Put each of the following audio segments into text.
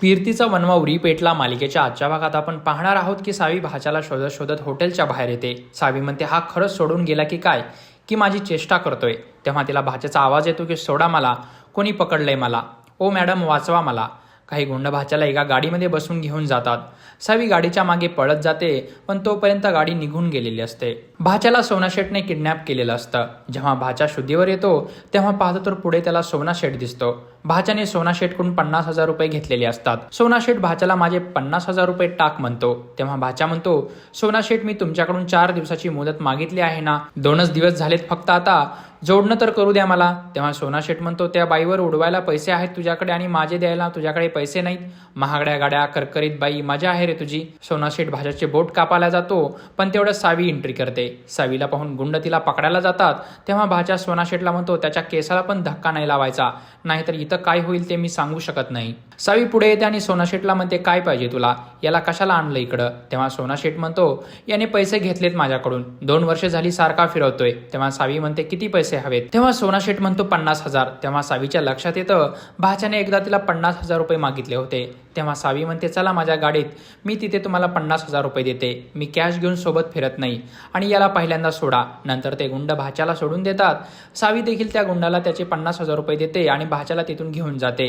कीर्तीचा वनवावरी पेटला मालिकेच्या आजच्या भागात आपण पाहणार आहोत की सावी भाच्याला शोधत शोधत हॉटेलच्या बाहेर येते. सावी म्हणते हा खरंच सोडून गेला की काय? की माझी चेष्टा करतोय. तेव्हा तिला भाच्याचा आवाज येतो की सोडा मला. कोणी पकडलंय मला? ओ मॅडम वाचवा मला. काही गुंड भाच्याला एका गाडीमध्ये बसून घेऊन जातात. सावी गाडीच्या मागे पळत जाते पण तोपर्यंत गाडी निघून गेलेली असते. भाच्याला सोना शेटने किडनॅप केलेलं असतं. जेव्हा भाच्या शुद्धीवर येतो तेव्हा पाहतो तर पुढे त्याला सोना शेट दिसतो. भाच्याने सोना शेटकडून पन्नास हजार रुपये घेतलेले असतात. सोना शेट भाच्याला माझे पन्नास हजार रुपये टाक म्हणतो. तेव्हा भाच्या म्हणतो सोना शेट मी तुमच्याकडून चार दिवसाची मुदत मागितली आहे ना? दोनच दिवस झालेत फक्त आता. जोडणं तर करू द्या मला. तेव्हा सोना शेट म्हणतो त्या बाईवर उडवायला पैसे आहेत तुझ्याकडे आणि माझे द्यायला तुझ्याकडे पैसे नाहीत. महागड्या गाड्या करकरीत बाई मजा आहे रे तुझी. सोना शेट भाज्याचे बोट कापायला जातो पण तेवढं सावी एंट्री करते. सावीला पाहून गुंड तिला पकडायला जातात तेव्हा भाच्या सोना शेटला म्हणतो त्याच्या केसाला पण धक्का नाही लावायचा नाहीतर इथं काय होईल ते मी सांगू शकत नाही. सावी पुढे येते आणि सोना शेटला म्हणते काय पाहिजे तुला? याला कशाला आणलं इकडं? तेव्हा सोना शेट म्हणतो याने पैसे घेतलेत माझ्याकडून. दोन वर्ष झाली सारखा फिरवतोय. तेव्हा सावी म्हणते किती पैसे हवेत? तेव्हा सोना शेट म्हणतो पन्नास हजार. तेव्हा सावीच्या लक्षात येतं भाच्याने एकदा तिला पन्नास हजार रुपये मागितले होते. तेव्हा सावी म्हणते चला माझ्या गाडीत मी तिथे तुम्हाला पन्नास हजार रुपये देते. मी कॅश घेऊन सोबत फिरत नाही. आणि याला पहिल्यांदा सोडा. नंतर ते गुंड भाच्याला सोडून देतात. सावी देखील त्या गुंडाला त्याचे पन्नास हजार रुपये देते आणि भाच्याला तिथून घेऊन जाते.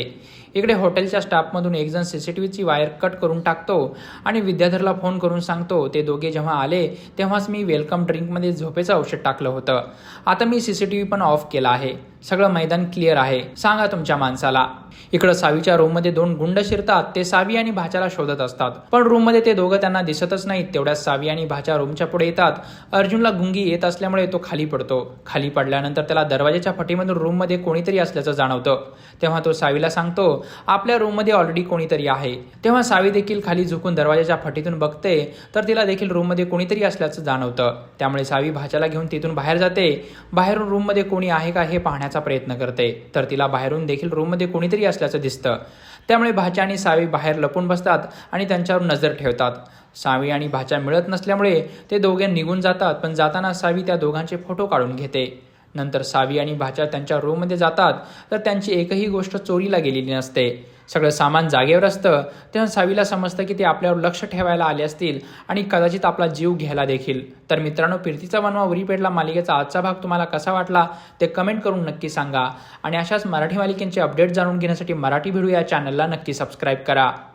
इकडे हॉटेलच्या स्टाफमधून एकजण सीसीटीव्हीची वायर कट करून टाकतो आणि विद्याधरला फोन करून सांगतो ते दोघे जेव्हा आले तेव्हाच मी वेलकम ड्रिंकमध्ये झोपेचं औषध टाकलं होतं. आता मी सीसीटीव्ही पण ऑफ केला आहे. सगळं मैदान क्लिअर आहे. सांगा तुमच्या माणसाला. इकडं सावीच्या रूममध्ये दोन गुंड शिरतात. ते ते सावी आणि भाच्याला शोधत असतात. पण रूममध्ये ते दोघं त्यांना दिसतच नाहीत. तेवढ्यात सावी आणि भाच्या रूमच्या पुढे येतात. अर्जुनला गुंगी येत असल्यामुळे तो खाली पडतो. खाली पडल्यानंतर त्याला दरवाजाच्या फटीमधून रूममध्ये कोणीतरी असल्याचं जाणवतं. तेव्हा तो सावीला सांगतो आपल्या रूममध्ये ऑलरेडी कोणीतरी आहे. तेव्हा सावी देखील खाली झुकून दरवाजाच्या फटीतून बघते तर तिला देखील रूममध्ये कोणीतरी असल्याचं जाणवतं. त्यामुळे सावी भाच्याला घेऊन तिथून बाहेर जाते. बाहेरून रूममध्ये कोणी आहे का हे पाहण्याचा प्रयत्न करते. तर तिला बाहेरून देखील रूममध्ये कोणीतरी असल्याचं दिसतं. त्यामुळे भाच्या आणि सावी बाहेर लपून बसतात आणि त्यांच्यावर नजर ठेवतात. सावी आणि भाच्या मिळत नसल्यामुळे ते दोघे निघून जातात पण जाताना सावी त्या दोघांचे फोटो काढून घेते. नंतर सावी आणि भाच्या त्यांच्या रूममध्ये जातात तर त्यांची एकही गोष्ट चोरीला गेलेली नसते. सगळं सामान जागेवर असतं तेव्हा सावीला समजतं की ते आपल्यावर लक्ष ठेवायला आले असतील आणि कदाचित आपला जीव घ्यायला देखील. तर मित्रांनो फिरतीचा वनवा उरीपेडला मालिकेचा आजचा भाग तुम्हाला कसा वाटला ते कमेंट करून नक्की सांगा. आणि अशाच मराठी मालिकेंचे अपडेट जाणून घेण्यासाठी मराठी भिडू या चॅनलला नक्की सबस्क्राईब करा.